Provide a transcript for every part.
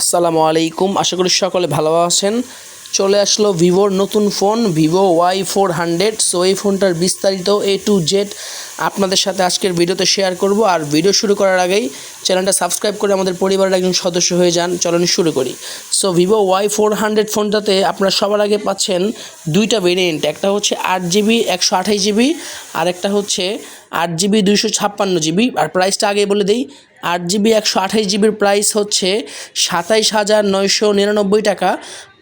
আসসালামু আলাইকুম। আশা করি সকলে ভালো আছেন। চলে আসলো ভিভোর নতুন phone, Vivo Y four hundred. So এই ফোনটার বিস্তারিত এ টু জেড আপনাদের সাথে আজকের ভিডিওতে শেয়ার করব। আর ভিডিও শুরু করার আগেই চ্যানেলটা সাবস্ক্রাইব করে আমাদের পরিবারের একজন সদস্য হয়ে যান। চলুন শুরু করি। So Vivo Y four hundred ফোনটাতে আপনারা সবার আগে পাচ্ছেন দুইটা ভেরিয়েন্ট একটা হচ্ছে আট জিবি, একশো আঠাশ জিবি, আর একটা হচ্ছে আট জিবি, দুইশো ছাপ্পান্ন জিবি। আর প্রাইসটা আগে বলে দিই আট জিবি, একশো আঠাশ জিবির প্রাইস হচ্ছে সাতাইশ হাজার নয়শো নিরানব্বই টাকা।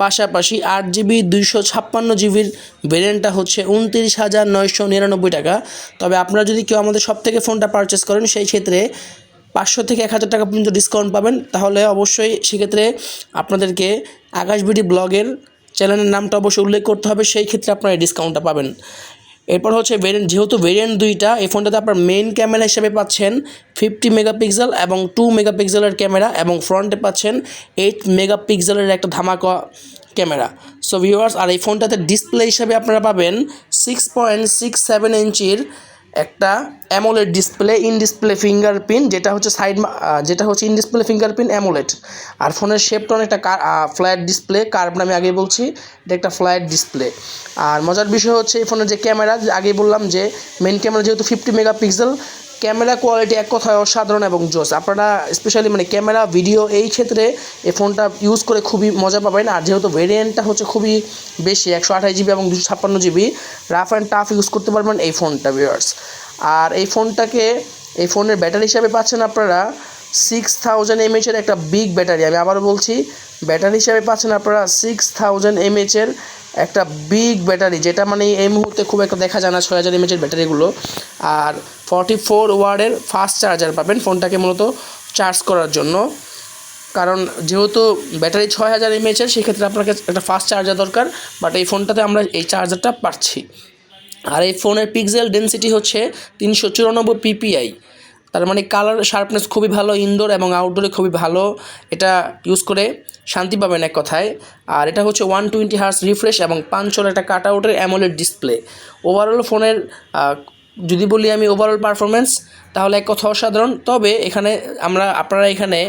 পাশাপাশি আট জিবি, দুইশো ছাপ্পান্ন জিবির ভেরিয়েন্টটা হচ্ছে উনত্রিশ হাজার নয়শো নিরানব্বই টাকা। তবে আপনারা যদি কেউ আমাদের সব থেকে ফোনটা পারচেস করেন, সেই ক্ষেত্রে পাঁচশো থেকে এক হাজার টাকা পর্যন্ত ডিসকাউন্ট পাবেন। তাহলে অবশ্যই সেক্ষেত্রে আপনাদেরকে আকাশবিডি ব্লগের চ্যানেলের নামটা অবশ্যই উল্লেখ করতে হবে। সেই ক্ষেত্রে আপনারা ডিসকাউন্টটা পাবেন। এরপর হচ্ছে ভেরিয়েন্ট যেহেতু ভেরিয়েন্ট দুইটা, এই ফোনটাতে আপনার মেন ক্যামেরা হিসেবে পাচ্ছেন ফিফটি মেগাপিক্সেল এবং টু মেগাপিক্সেলের ক্যামেরা এবং ফ্রন্টে পাচ্ছেন এইট মেগাপিক্সেলের একটা ধামাকা ক্যামেরা সো ভিউয়ার্স আর এই ফোনটাতে ডিসপ্লে হিসাবে আপনারা পাবেন সিক্স পয়েন্ট সিক্স সেভেন ইঞ্চির একটা AMOLED display in display fingerprint যেটা হচ্ছে সাইড যেটা হচ্ছে ইন ডিসপ্লে ফিঙ্গারপ্রিন্ট অ্যামোলেড আর ফোনের শেপটা অনেকটা ফ্ল্যাট ডিসপ্লে কার্ভ আমি আগে বলছি, এটা একটা ফ্ল্যাট ডিসপ্লে আর মজার বিষয় হচ্ছে এই ফোনের যে ক্যামেরা আগেই বললাম যে মেন ক্যামেরা যেহেতু ফিফটি মেগাপিক্সেল ক্যামেরা কোয়ালিটি এক কথায় অসাধারণ এবং জোস। আপনারা স্পেশালি মানে ক্যামেরা ভিডিও এই ক্ষেত্রে এই ফোনটা ইউজ করে খুবই মজা পাবেন। আর যেহেতু ভেরিয়েন্টটা হচ্ছে খুবই বেশি, একশো আঠাশ জিবি এবং দুশো ছাপ্পান্ন GB rough and tough use করতে পারবেন এই ফোনটা ভিউয়ার্স আর এই ফোনটাকে এই ফোনের ব্যাটারি হিসাবে পাচ্ছেন আপনারা সিক্স থাউজেন্ড এমএচের একটা বিগ ব্যাটারি আমি আবারও বলছি ব্যাটারি হিসাবে পাচ্ছেন আপনারা সিক্স থাউজেন্ড এমএচের একটা বিগ ব্যাটারি যেটা মানে এই মুহূর্তে খুব একটা দেখা যায় না ছয় হাজার এমএচের ব্যাটারিগুলো আর ফর্টি ফোর ওয়ার্ডের ফাস্ট চার্জার পাবেন ফোনটাকে মূলত চার্জ করার জন্য। কারণ যেহেতু ব্যাটারি ছয় হাজার এমএচের সেক্ষেত্রে আপনাকে একটা ফাস্ট চার্জার দরকার বাট এই ফোনটাতে আমরা এই চার্জারটা পাচ্ছি। আর এই ফোনের পিক্সেল ডেন্সিটি হচ্ছে তিনশো চুরানব্বই পিপিআই তার মানে কালার শার্পনেস খুবই ভালো ইনডোর এবং আউটডোরে খুবই ভালো। এটা ইউজ করে শান্তি পাবেন এক কথায়। আর এটা হচ্ছে ওয়ান টোয়েন্টি হার্স রিফ্রেশ এবং পাঁচশোর একটা কাট আউটের অ্যামোলেড ডিসপ্লে ওভারঅল ফোনের যদি বলি আমি ওভারঅল পারফরমেন্স তাহলে এক কথা অসাধারণ। তবে এখানে আমরা, আপনারা এখানে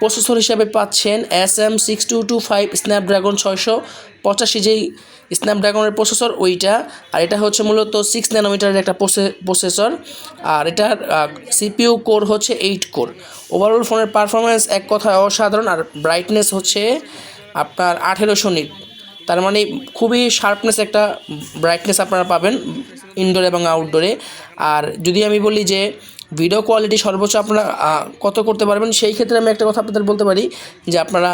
প্রসেসর হিসাবে পাচ্ছেন S M six two two five Snapdragon ছয়শো পঁচাশি যেই স্ন্যাপড্রাগনের প্রসেসর ওইটা। আর এটা হচ্ছে মূলত সিক্স ন্যানোমিটারের একটা প্রসেসর আর এটার সিপিইউ কোর হচ্ছে এইট কোর ওভারঅল ফোনের পারফরমেন্স এক কথায় অসাধারণ। আর ব্রাইটনেস হচ্ছে আপনার আঠেরোশো নিট তার মানে খুবই শার্পনেস একটা ব্রাইটনেস আপনারা পাবেন। ইনডোর এবং আউটডোরে আর যদি আমি বলি যে ভিডিও কোয়ালিটি সর্বোচ্চ আপনারা কত করতে পারবেন, সেই ক্ষেত্রে আমি একটা কথা আপনাদের বলতে পারি যে আপনারা